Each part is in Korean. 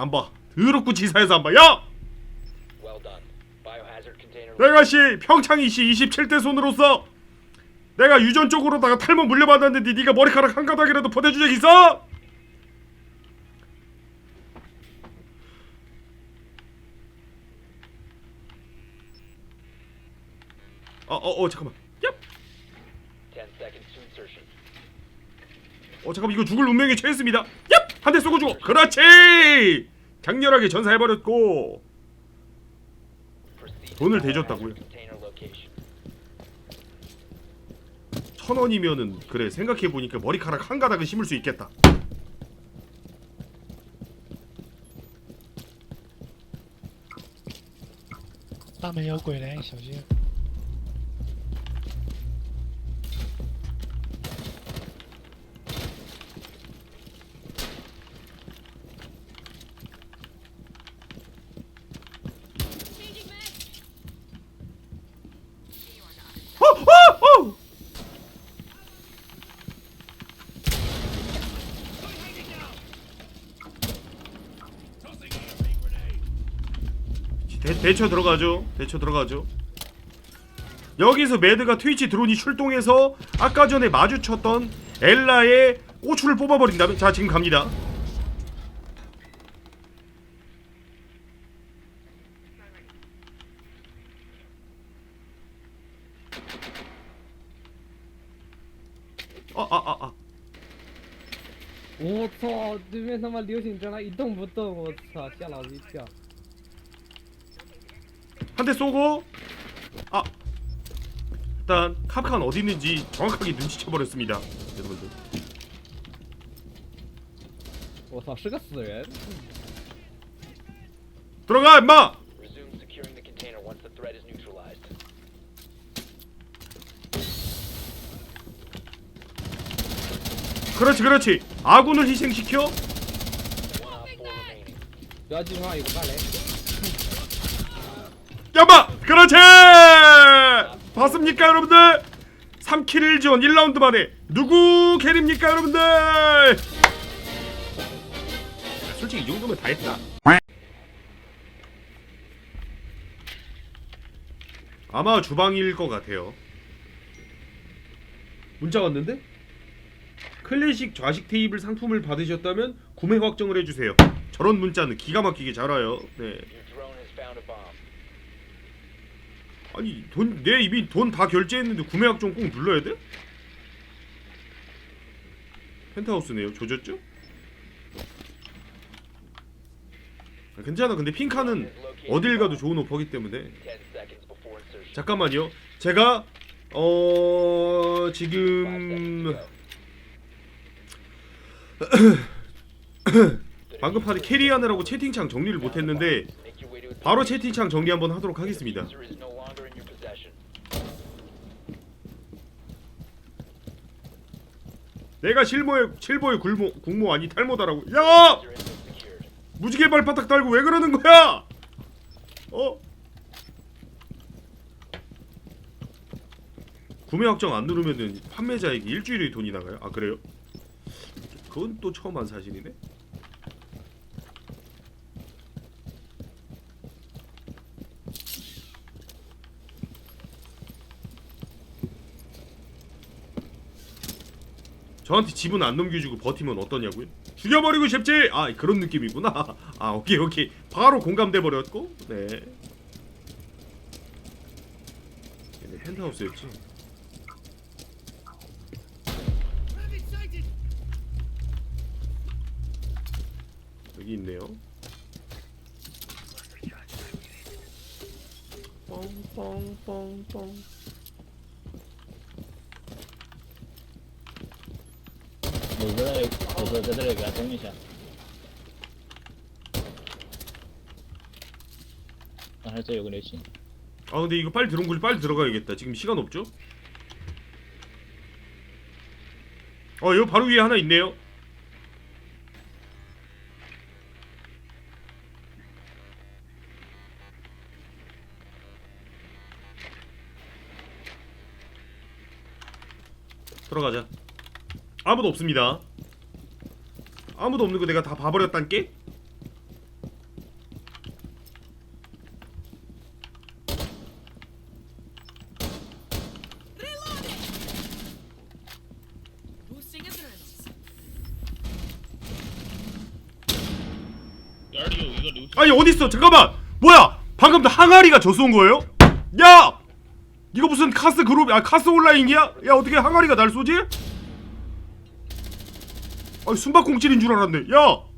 안 봐. 더럽고 지사해서 안 봐. 야! 내가 씨 평창 이 씨 27대 손으로서 내가 유전 쪽으로다가 탈모 물려받았는데 네가 머리카락 한 가닥이라도 보내준 적 있어? 어어어 잠깐만. 얍. 10 seconds to insertion. 어 잠깐만 이거 죽을 운명에 처했습니다. 한 대 쏘고 죽어. 그렇지. 강렬하게 전사해버렸고 돈을 대줬다고요. 천 원이면은 그래 생각해 보니까 머리카락 한 가닥은 심을 수 있겠다. 땀을 여고 이래, 小心。 대, 대처 들어가죠. 대처 들어가죠. 여기서 매드가 트위치 드론이 출동해서 아까 전에 마주쳤던 엘라의 꼬추를 뽑아버린다면 자 지금 갑니다. 아 아 아 아. 我操！对面他妈流星针，他一动不动，我操，吓老子一跳。 한 대 쏘고 아 일단 카칸 어디 있는지 정확하게 눈치채 버렸습니다 여러분들 我操，是个死人！ 들어가 임마 Resume securing the container once the threat is neutralized. 그렇지 그렇지 아군을 희생시켜 One op 4 remaining. 不要记住啊，有个大雷。 야마! 그렇지! 봤습니까 여러분들? 3킬 1전 1라운드 만에 누구 캐리입니까 여러분들? 솔직히 이 정도면 다 했다. 아마 주방일 것 같아요. 문자 왔는데? 클래식 좌식 테이블 상품을 받으셨다면 구매 확정을 해주세요. 저런 문자는 기가 막히게 잘 와요. 네. 아니 돈 내 이미 돈 다 결제했는데 구매 확정 꼭 눌러야 돼? 펜트하우스네요. 조졌죠? 아, 괜찮아. 근데 핑카는 어딜 가도 좋은 오퍼기 때문에 10 seconds before insertion. 잠깐만요. 제가 어 지금. 방금 판에 캐리하느라고 채팅창 정리를 못했는데 바로 채팅창 정리 한번 하도록 하겠습니다. 내가 실모의 실보의 굴모 국모 아니 탈모다라고. 야! 무지개 발바닥 달고 왜 그러는 거야? 어? 구매 확정 안 누르면은 판매자에게 일주일의 돈이 나가요? 아 그래요? 그건 또 처음 한 사실이네. 저한테 지분 안 넘겨주고 버티면 어떠냐고요? 죽여버리고 싶지? 아 그런 느낌이구나. 아 오케이 오케이 바로 공감돼 버렸고 네. 얘네 핸드하우스였지. 여기 있네요. 뻥뻥뻥뻥. 我不在，我说在这里给他登一下。啊，还这有个流星， 아 근데 이거 빨리 들어온 걸 빨리 들어가야겠다. 지금 시간 없죠? 어 여기 바로 위에 하나 있네요. 들어가자. 아무도 없습니다. 아무도 없는 거 내가 다 봐버렸단 게? 아니 어딨어 잠깐만 뭐야 방금 항아리가 저 쏜 거예요? 야 이거 무슨 카스 그룹 아 카스 온라인이야? 야 어떻게 항아리가 날 쏘지? 아 숨바꼭질인 줄 알았네. 야!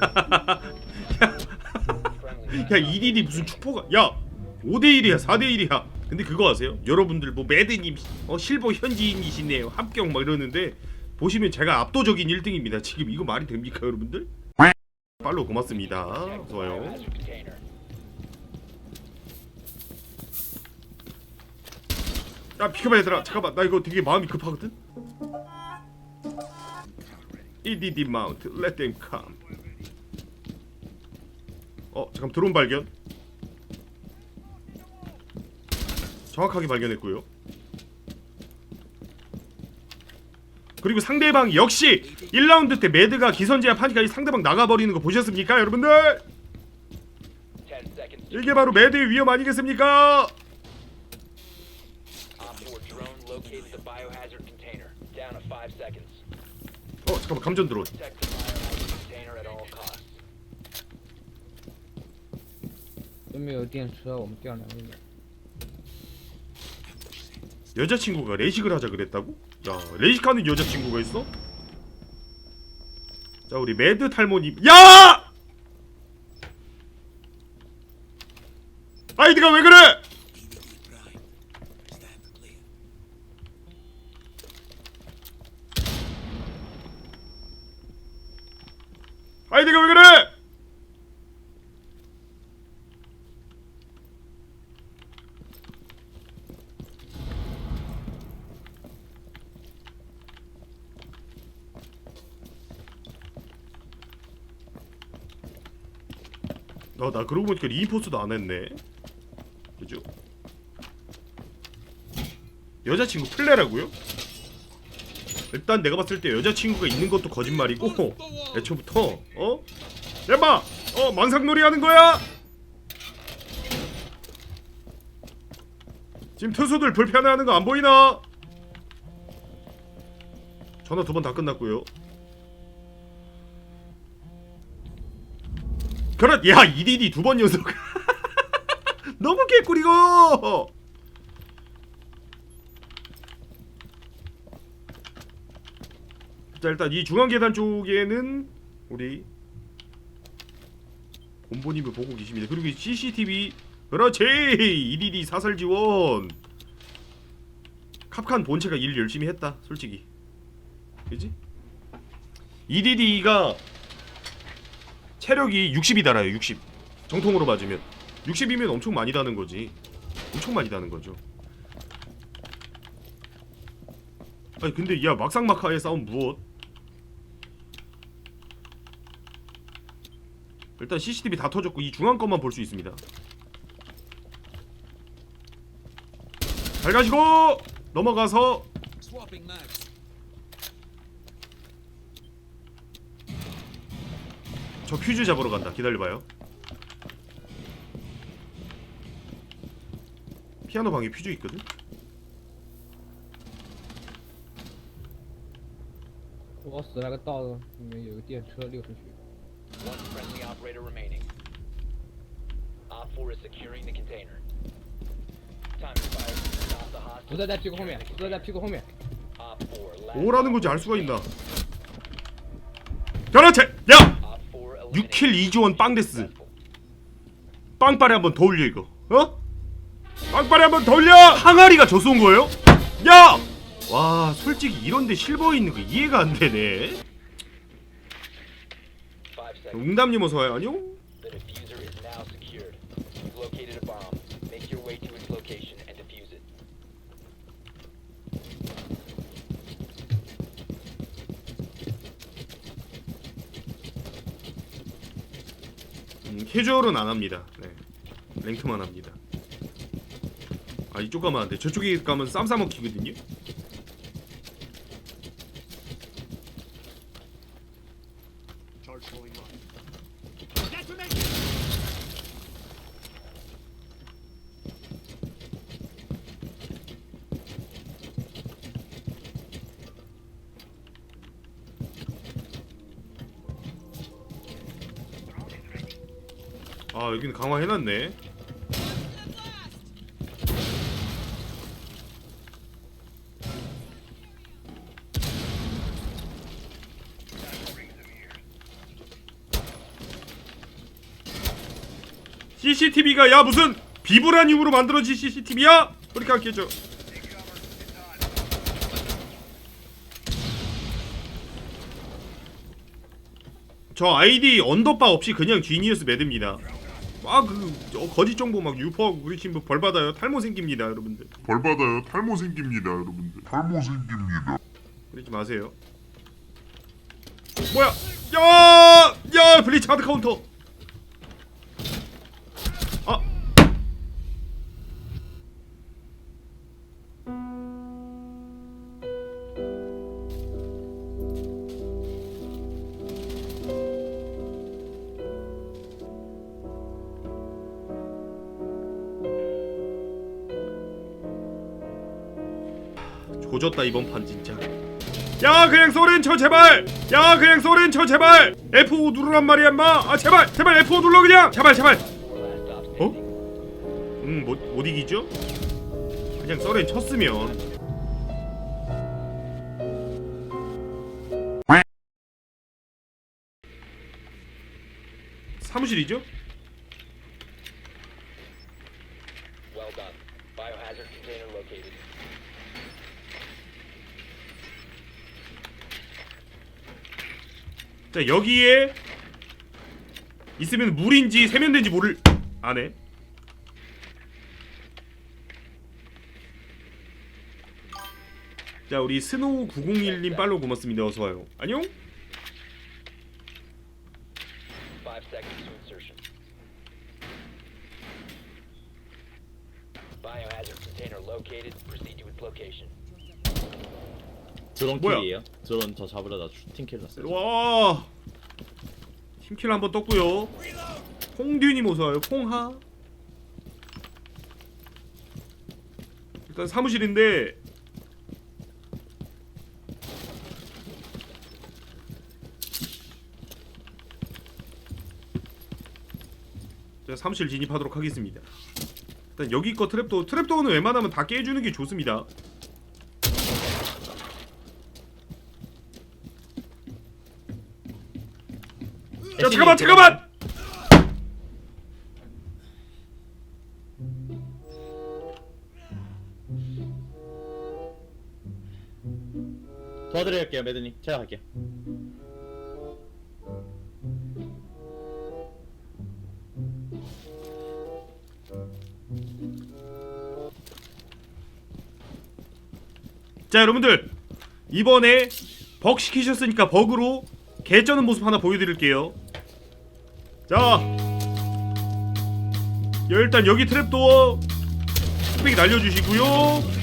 야 이딜이 무슨 축포가 야 5대1이야 4대1이야 근데 그거 아세요? 여러분들 뭐 매드님 어 실버 현지인이시네요 합격 막 이러는데 보시면 제가 압도적인 1등입니다 지금 이거 말이 됩니까 여러분들? 팔로 고맙습니다 좋아요. 야 비켜봐 얘들아 잠깐만 나 이거 되게 마음이 급하거든? EDD 마운트 let 어 잠깐 드론 발견 정확하게 발견했고요. 그리고 상대방 역시 1라운드 때 매드가 기선제압 하니까 상대방 나가버리는 거 보셨습니까 여러분들? 이게 바로 매드의 위험 아니겠습니까? 어 잠깐만 감전 드론 좀비 어디엔 주사가 엄청 안 여자친구가 레식을 하자 그랬다고? 야 레식하는 여자친구가 있어? 자 우리 매드 탈모님 야! 아이디가 왜 그래? 아이디가 왜 그래? 아, 나 그러고 보니까 리인포스도 안 했네. 그죠? 여자친구 플레라고요? 일단 내가 봤을 때 여자친구가 있는 것도 거짓말이고 애초부터 어? 야마! 어 망상놀이 하는 거야? 지금 투수들 불편해하는 거 안 보이나? 전화 두 번 다 끝났고요. 그렇 야 EDD 두 번 연속. 너무 개꿀이고. 자 일단 이 중앙 계단 쪽에는 우리 본보님을 보고 계십니다. 그리고 이 CCTV 그렇지! EDD 사설 지원. 캅칸 본체가 일 열심히 했다 솔직히. 그지? EDD가 체력이 60이 달아요 60 정통으로 맞으면. 60이면 엄청 많이 다는 거지. 엄청 많이 다는 거죠. 아니 근데 야 막상막하의 싸움 무엇? 일단 CCTV 다 터졌고 이 중앙 것만 볼 수 있습니다. 잘 가시고 넘어가서 저 퓨즈 잡으러 간다. 기다려봐요. 피아노 방에 퓨즈 있거든. 我死那个道子里面有个电车溜出去。 One friendly operator remaining. Op 4 is securing the container. Time expires. Stop the 我 hostage. 在在屁股后面，我在在屁股后面。 Op 4 last. 뭐라는 건지 알 수가 있나? 그렇지. 야, Op 4 eliminated. 6킬 2지원 빵데스. 빵빠레 한번 더 올려 이거. 어? 빵빠레 한번 더 올려. 항아리가 저 쏜 거예요? 야! 와, 솔직히 이런데 실버 있는 거 이해가 안 되네. 5 seconds. 응답님 어서 와요. 안녕. 캐주얼은 안 합니다. 네. 랭크만 합니다. 아 이쪽 가면 안 돼. 저쪽에 가면 쌈 싸먹히거든요. 아 여기는 강화해놨네 CCTV가 야 무슨 비브라늄으로 만들어진 CCTV야? 그렇게 안 깨져 저 아이디 언더바 없이 그냥 지니어스 매듭니다. 막그 거짓 정보 막 유포하고 그러시면 뭐벌 받아요. 탈모 생깁니다, 여러분들. 벌 받아요. 탈모 생깁니다, 여러분들. 탈모 생깁니다. 그러지 마세요. 뭐야? 야! 야, 블리츠 하드 카운터. 조졌다 이번 판 진짜. 야 그냥 소렌 쳐 제발 야 그냥 소렌 쳐 제발 F5 누르란 말이야 인마 아 제발 제발 F5 눌러 그냥 제발 제발 어? standing. 응못 못 이기죠? 그냥 소렌 쳤으면 사무실이죠? Well done. Biohazard container located. 자 여기에 있으면 물인지 세면대인지 모를 안에 자 우리 스노우 901님 팔로우 고맙습니다. 어서와요. 안녕 드론 뭐야? 킬이에요. 드론 저 잡으려다 팀킬 났어요. 와 팀킬 한번 떴고요 홍듀님 어서와요 홍하 일단 사무실인데 자 사무실 진입하도록 하겠습니다 일단 여기 거 트랩도 트랩도어는 웬만하면 다 깨주는 게 좋습니다 야 잠깐만 잠깐만 도와드릴게요, 매드님. 제가 갈게요. 자 여러분들 이번에 벅 시키셨으니까 버그로 개쩌는 모습 하나 보여드릴게요 자 야, 일단 여기 트랩도어 뚝배기 날려주시고요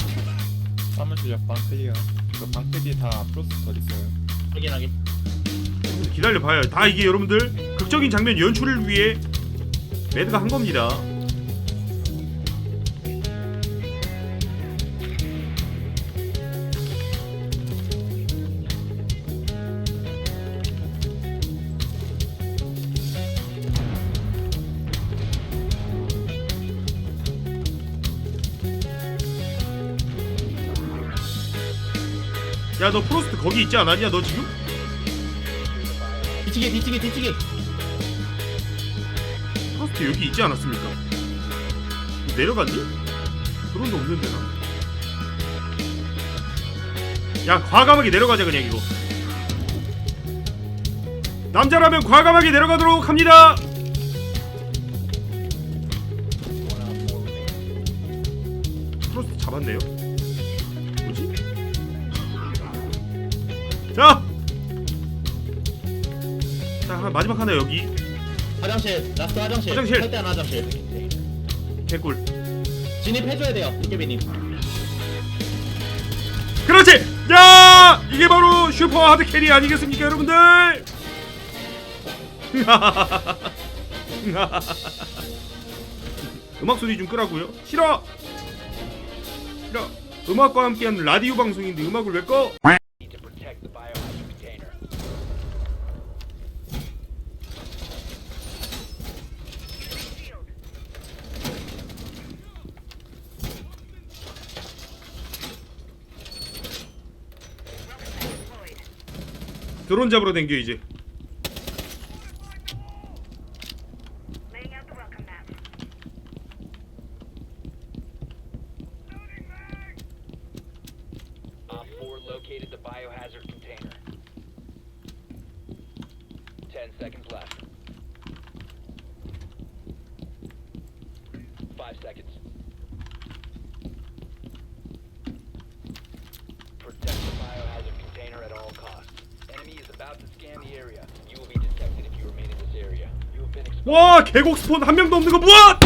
사무실 옆방 클리어. 그 방패기 다 프로스터 있어요. 확인 확인. 기다려봐요 다 이게 여러분들 극적인 장면 연출을 위해 매드가 한 겁니다 야 너 프로스트 거기 있지 않았냐 너 지금? 뒤치기, 뒤치기, 뒤치기. 프로스트 여기 있지 않았습니까? 내려갔니? 드론도 없는데 나. 야 과감하게 내려가자 그냥 이거. 남자라면 과감하게 내려가도록 합니다. 프로스트 잡았네요. 자, 자 한- 마지막 하나 여기 화장실, 라스트 화장실. 화장실. 할때 하나 화장실. 개꿀. 진입해줘야 돼요, 이케비님. 그렇지! 야! 이게 바로 슈퍼 하드 캐리 아니겠습니까, 여러분들? 음악 소리 좀 끄라고요? 싫어! 싫어. 음악과 함께하는 라디오 방송인데 음악을 왜 꺼? 드론 잡으러 댕겨 이제. 와 계곡 스폰 한 명도 없는 거 뭐야?